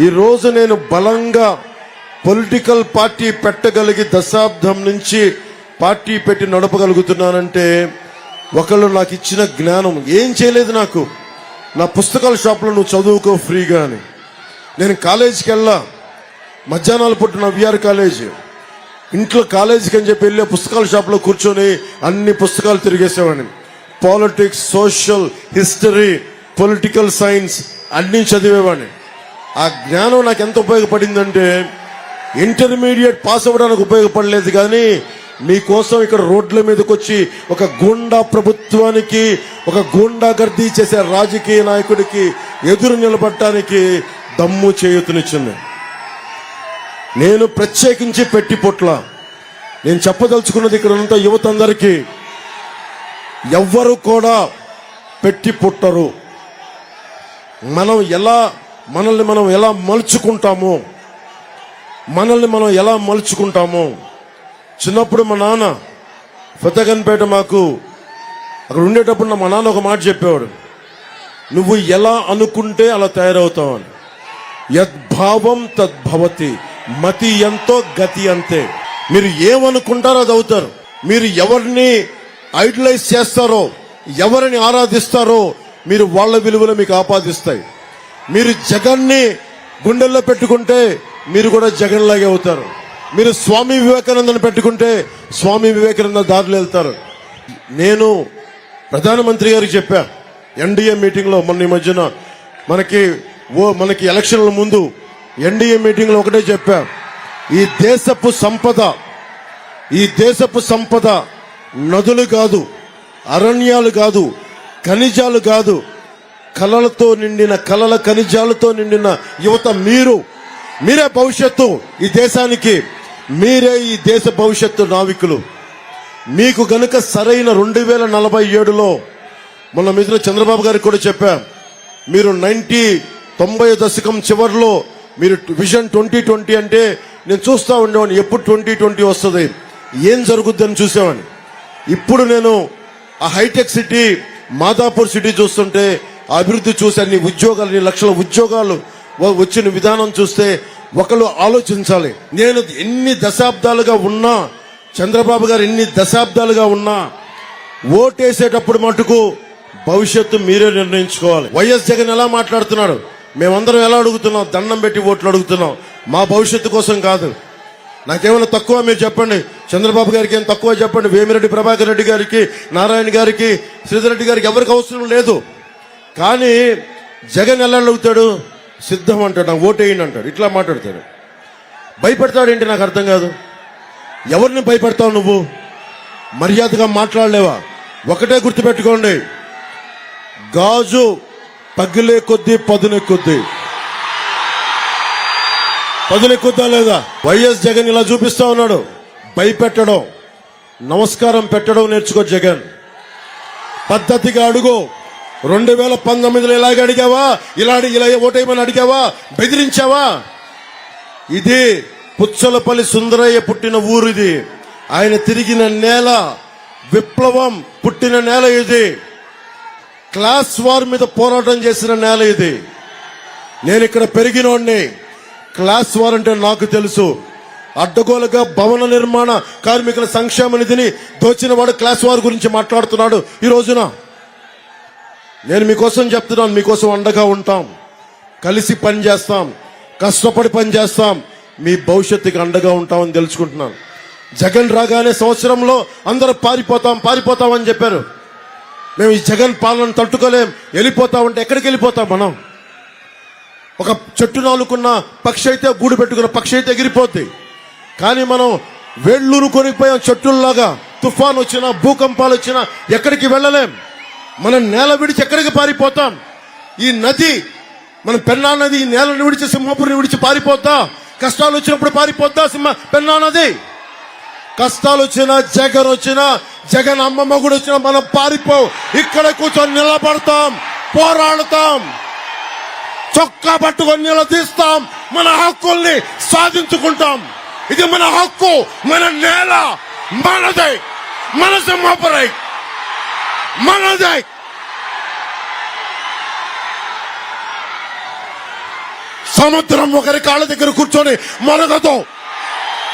ఈరోజు నేను బలంగా పొలిటికల్ పార్టీ పెట్టగలిగి దశాబ్దం నుంచి పార్టీ పెట్టి నడపగలుగుతున్నానంటే ఒకళ్ళు నాకు ఇచ్చిన జ్ఞానం. ఏం చేయలేదు నాకు. నా పుస్తకాల షాప్లో నువ్వు చదువుకో ఫ్రీగా అని. నేను కాలేజీకి వెళ్ళా. మధ్యాహ్నాలు పుట్టిన విఆర్ కాలేజీ. ఇంట్లో కాలేజీకి అని చెప్పి వెళ్ళే పుస్తకాల షాప్లో కూర్చొని అన్ని పుస్తకాలు తిరిగేసేవాడిని. Politics social history political science అన్ని చదివేవాడిని. ఆ జ్ఞానం నాకు ఎంత ఉపయోగపడిందంటే ఇంటర్మీడియట్ పాస్ అవ్వడానికి ఉపయోగపడలేదు కానీ మీకోసం ఇక్కడ రోడ్ల మీదకి వచ్చి ఒక గూండా ప్రభుత్వానికి ఒక గూండా గర్దీ చేసే రాజకీయ నాయకుడికి ఎదురు నిలబడటానికి దమ్ము చేయుతనిచ్చింది. నేను ప్రత్యేకించి పెట్టి పొట్ల. నేను చెప్పదలుచుకున్నది ఇక్కడ ఉన్న యువత అందరికీ ఎవ్వరు కూడా పెట్టి పుట్టరు. మనం ఎలా మనల్ని మనం ఎలా మలుచుకుంటామో మనల్ని మనం ఎలా మలుచుకుంటామో. చిన్నప్పుడు మా నాన్న ఫతగన్పేట మాకు అక్కడ ఉండేటప్పుడు మా నాన్న ఒక మాట చెప్పేవాడు. నువ్వు ఎలా అనుకుంటే అలా తయారవుతావు అని. యద్భావం తద్భవతి మతి ఎంతో గతి అంతే. మీరు ఏమనుకుంటారో అది అవుతారు. మీరు ఎవరిని ఐడలైజ్ చేస్తారో ఎవరిని ఆరాధిస్తారో మీరు వాళ్ళ విలువలు మీకు ఆపాదిస్తాయి. మీరు జగన్ని గుండెల్లో పెట్టుకుంటే మీరు కూడా జగన్ లాగే అవుతారు. మీరు స్వామి వివేకానందని పెట్టుకుంటే స్వామి వివేకానంద దారిలో వెళ్తారు. నేను ప్రధానమంత్రి గారికి చెప్పా ఎన్డీఏ మీటింగ్లో మొన్న ఈ మధ్యన మనకి ఓ మనకి ఎలక్షన్ల ముందు ఎన్డీఏ మీటింగ్లో ఒకటే చెప్పా ఈ దేశపు సంపద ఈ దేశపు సంపద నదులు కాదు అరణ్యాలు కాదు ఖనిజాలు కాదు కళలతో నిండిన కళల ఖనిజాలతో నిండిన యువత మీరు మీరే భవిష్యత్తు ఈ దేశానికి మీరే ఈ దేశ భవిష్యత్తు నావికులు. మీకు గనుక సరైన రెండు వేల నలభై ఏడులో మొన్న మిత్రులు చంద్రబాబు గారికి కూడా చెప్పాం మీరు నైన్టీ తొంభై దశకం చివరిలో మీరు విజన్ ట్వంటీ ట్వంటీ అంటే నేను చూస్తూ ఉండేవాడిని ఎప్పుడు ట్వంటీ ట్వంటీ వస్తుంది ఏం జరుగుద్దని చూసేవాడిని. ఇప్పుడు నేను ఆ హైటెక్ సిటీ మాదాపూర్ సిటీ చూస్తుంటే అభివృద్ధి చూసే నీ ఉద్యోగాలు నీ లక్షల ఉద్యోగాలు వచ్చిన విధానం చూస్తే ఒకళ్ళు ఆలోచించాలి. నేను ఎన్ని దశాబ్దాలుగా ఉన్నా చంద్రబాబు గారు ఎన్ని దశాబ్దాలుగా ఉన్నా ఓటేసేటప్పుడు మటుకు భవిష్యత్తు మీరే నిర్ణయించుకోవాలి. వైఎస్ జగన్ ఎలా మాట్లాడుతున్నాడు? మేమందరం ఎలా అడుగుతున్నాం? దండం పెట్టి ఓట్లు అడుగుతున్నాం. మా భవిష్యత్తు కోసం కాదు. నాకేమైనా తక్కువ మీరు చెప్పండి. చంద్రబాబు గారికి ఏం తక్కువ చెప్పండి? వేమిరెడ్డి ప్రభాకర్ రెడ్డి గారికి నారాయణ గారికి శ్రీధర్ రెడ్డి గారికి ఎవరికి అవసరం లేదు. కానీ జగన్ ఎలా అడుగుతాడు సిద్ధం అంటాడు నాకు ఓటేయండి అంటాడు ఇట్లా మాట్లాడతాడు. భయపడతాడేంటి నాకు అర్థం కాదు. ఎవరిని భయపెడతావు నువ్వు? మర్యాదగా మాట్లాడలేవా? ఒకటే గుర్తుపెట్టుకోండి. గాజు పగిలే కొద్దీ పదునే కొద్దీ. పదునెక్కుద్దా లేదా? వైఎస్ జగన్ ఇలా చూపిస్తా ఉన్నాడు. భయపెట్టడం నమస్కారం పెట్టడం నేర్చుకో జగన్. పద్ధతిగా అడుగు. రెండు వేల పంతొమ్మిదిలో ఇలాగ అడిగావా? ఇలా ఇలా ఓటేయమని అడిగావా? బెదిరించావా? ఇది పుచ్చలపల్లి సుందరయ్య పుట్టిన ఊరు ఇది. ఆయన తిరిగిన నేల విప్లవం పుట్టిన నేల ఇది. క్లాస్ వార్ మీద పోరాటం చేసిన నేల ఇది. నేను ఇక్కడ పెరిగినోడిని. క్లాస్ వార్ అంటే నాకు తెలుసు. అడ్డగోలుగా భవన నిర్మాణ కార్మికుల సంక్షేమ నిధిని దోచిన వాడు క్లాస్ వార్ గురించి మాట్లాడుతున్నాడు ఈ రోజున. నేను మీకోసం చెప్తున్నాను మీకోసం అండగా ఉంటాం. కలిసి పని చేస్తాం కష్టపడి పని చేస్తాం మీ భవిష్యత్తుకి అండగా ఉంటామని తెలుసుకుంటున్నాను. జగన్ రాగానే సంవత్సరంలో అందరూ పారిపోతాం పారిపోతాం అని చెప్పారు. మేము ఈ జగన్ పాలన తట్టుకోలేం వెళ్ళిపోతామంటే ఎక్కడికి వెళ్ళిపోతాం మనం? ఒక చెట్టు నాలుకున్న పక్షి అయితే గూడు పెట్టుకున్న పక్షి అయితే ఎగిరిపోద్ది. కానీ మనం వేళ్ళూరు కొనిపోయాం చెట్టుల్లాగా. తుఫాన్ వచ్చినా భూకంపాలు వచ్చినా ఎక్కడికి వెళ్ళలేం. మనం నేల విడిచి ఎక్కడికి పారిపోతాం? ఈ నది మన పెన్నా నది ఈ నేలను విడిచి సింహపురిని విడిచి పారిపోతా కష్టాలు వచ్చినప్పుడు పారిపోద్దా సింహ పెన్నా నది? కష్టాలు వచ్చినా జగన్ వచ్చినా జగన్ అమ్మమ్మ కూడా వచ్చినా మనం పారిపో ఇక్కడ కూర్చొని నిలబడతాం పోరాడతాం. చొక్కా పట్టుకొని నిలదీస్తాం మన హక్కుల్ని సాధించుకుంటాం. ఇది మన హక్కు మన నేల మనదే మన సింహపురై. మనదే సముద్రం ఒకరి కాళ్ళ దగ్గర కూర్చొని మరగదు.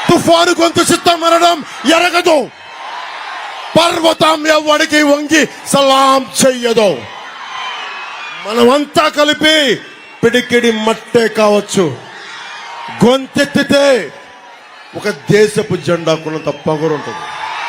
తుఫాను గొంతు చిత్తం మరడం ఎరగదు. పర్వతం ఎవడికి వంగి సలాం చెయ్యదు. మనమంతా కలిపి పిడికిడి మట్టే కావచ్చు. గొంతెత్తితే ఒక దేశపు జెండా తప్ప కూడా ఉంటుంది.